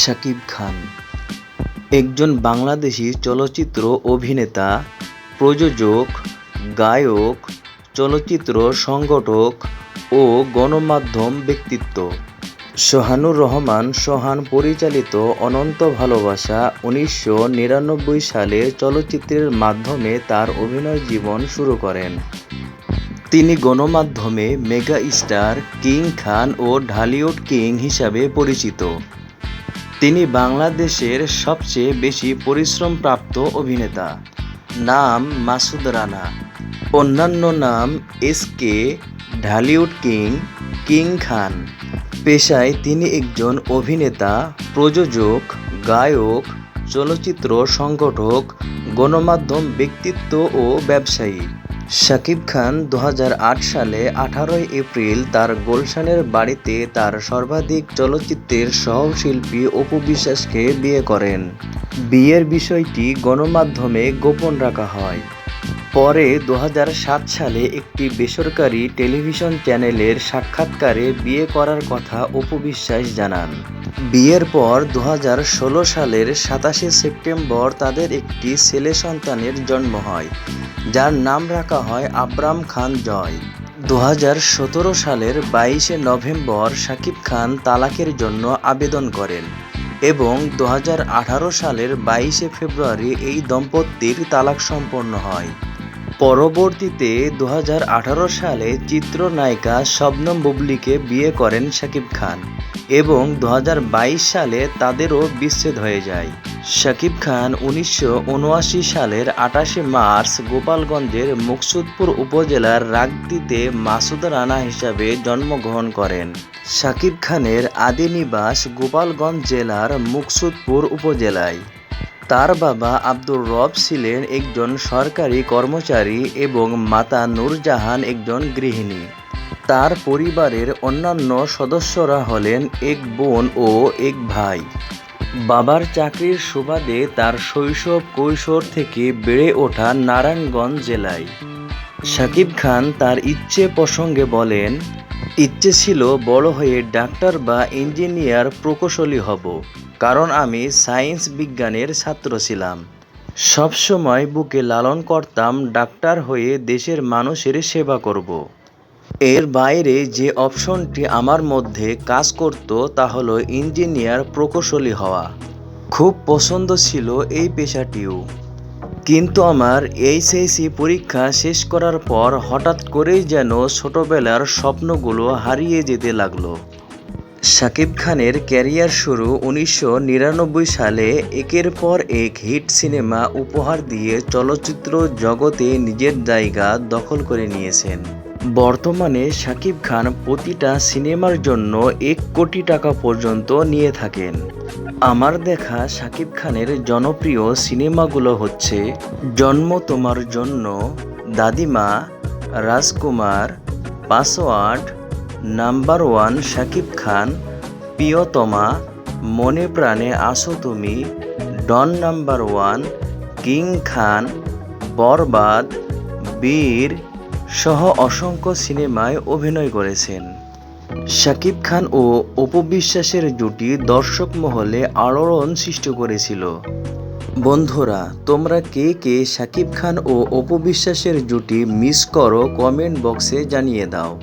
শাকিব খান। একজন বাংলাদেশি চলচ্চিত্র অভিনেতা, প্রযোজক, গায়ক, চলচ্চিত্র সংগঠক ও গণমাধ্যম ব্যক্তিত্ব। সোহানুর রহমান সোহান পরিচালিত অনন্ত ভালোবাসা উনিশশো নিরানব্বই সালে চলচ্চিত্রের মাধ্যমে তার অভিনয় জীবন শুরু করেন। তিনি গণমাধ্যমে মেগা স্টার কিং খান ও ঢালিউড কিং হিসাবে পরিচিত। তিনি বাংলাদেশের সবচেয়ে বেশি পরিশ্রমপ্রাপ্ত অভিনেতা। নাম মাসুদ রানা। অন্যান্য নাম S K Dhallywood king king Khan. পেশায় তিনি একজন অভিনেতা, প্রযোজক, গায়ক, চলচ্চিত্র সংগঠক, গণমাধ্যম ব্যক্তিত্ব ও ব্যবসায়ী। শাকিব খান দু হাজার আট সালে আঠারোই এপ্রিল তার গুলশানের বাড়িতে তার সর্বাধিক চলচ্চিত্রের সহশিল্পী অপু বিশ্বাসকে বিয়ে করেন। বিয়ের বিষয়টি গণমাধ্যমে গোপন রাখা হয়। পরে দু হাজার সাত সালে একটি বেসরকারি টেলিভিশন চ্যানেলের সাক্ষাৎকারে বিয়ে করার কথা অপু বিশ্বাস জানান। বিয়ের পর দু হাজার ষোলো সালের সাতাশে সেপ্টেম্বর তাদের একটি ছেলে সন্তানের জন্ম হয়, যার নাম রাখা হয় আবরাম খান জয়। দু হাজার সতেরো সালের বাইশে নভেম্বর শাকিব খান তালাকের জন্য আবেদন করেন এবং দু হাজার আঠারো সালের বাইশে ফেব্রুয়ারি এই দম্পতির তালাক সম্পন্ন হয়। পরবর্তীতে দু হাজার আঠারো সালে চিত্রনায়িকা শবনম বুবলিকে বিয়ে করেন শাকিব খান এবং দু হাজার বাইশ সালে তাদেরও বিচ্ছেদ হয়ে যায়। শাকিব খান উনিশশো উনআশি সালের আটাশে মার্চ গোপালগঞ্জের মুকসুদপুর উপজেলার রাগদিতে মাসুদ রানা হিসাবে জন্মগ্রহণ করেন। শাকিব খানের আদি নিবাস গোপালগঞ্জ জেলার মুকসুদপুর উপজেলায়। তার বাবা আব্দুর রব ছিলেন একজন সরকারি কর্মচারী এবং মাতা নূরজাহান একজন গৃহিণী। তার পরিবারের অন্যান্য সদস্যরা হলেন এক বোন ও এক ভাই। বাবার চাকরির সুবাদে তার শৈশব কৈশোর থেকে বেড়ে ওঠা নারায়ণগঞ্জ জেলায়। শাকিব খান তার ইচ্ছে প্রসঙ্গে বলেন ইচ্ছে ছিল বড় হয়ে ডাক্তার বা ইঞ্জিনিয়ার প্রকৌশলী হব, কারণ আমি সায়েন্স বিজ্ঞানের ছাত্র ছিলাম। সবসময় বুকে লালন করতাম ডাক্তার হয়ে দেশের মানুষের সেবা করব। এর বাইরে যে অপশনটি আমার মধ্যে কাজ করত তা হলো ইঞ্জিনিয়ার প্রকৌশলী হওয়া। খুব পছন্দ ছিল এই পেশাটিও। কিন্তু আমার এইচএসি পরীক্ষা শেষ করার পর হঠাৎ করেই যেন ছোটবেলার স্বপ্নগুলো হারিয়ে যেতে লাগল। শাকিব খানের ক্যারিয়ার শুরু উনিশশো নিরানব্বই সালে একের পর এক হিট সিনেমা উপহার দিয়ে চলচ্চিত্র জগতে নিজের জায়গা দখল করে নিয়েছেন। বর্তমানে শাকিব খান প্রতিটা সিনেমার জন্য এক কোটি টাকা পর্যন্ত নিয়ে থাকেন। আমার দেখা শাকিব খানের জনপ্রিয় সিনেমাগুলো হচ্ছে জন্ম তোমার জন্য, Dadima, Rajkumar, password, number one Shakib Khan, Priyotoma, মনে প্রাণে আসো তুমি, Don number one, king Khan, Borbaad, Beer সহ অসংখ্য সিনেমায় অভিনয় করেছেন। শাকিব খান ও অপবিশ্বাসের জুটি দর্শক মহলে আলোড়ন সৃষ্টি করেছিল। বন্ধুরা, তোমরা কে কে শাকিব খান ও অপবিশ্বাসের জুটি মিস করো কমেন্ট বক্সে জানিয়ে দাও।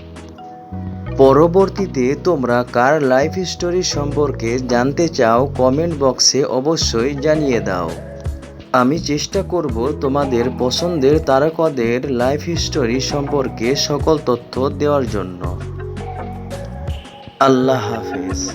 পরবর্তীতে তোমরা কার লাইফ স্টোরি সম্পর্কে জানতে চাও কমেন্ট বক্সে অবশ্যই জানিয়ে দাও। আমি চেষ্টা করব তোমাদের পছন্দের তারকাদের লাইফ হিস্টোরি সম্পর্কে সকল তথ্য দেওয়ার জন্য। আল্লাহ হাফেজ।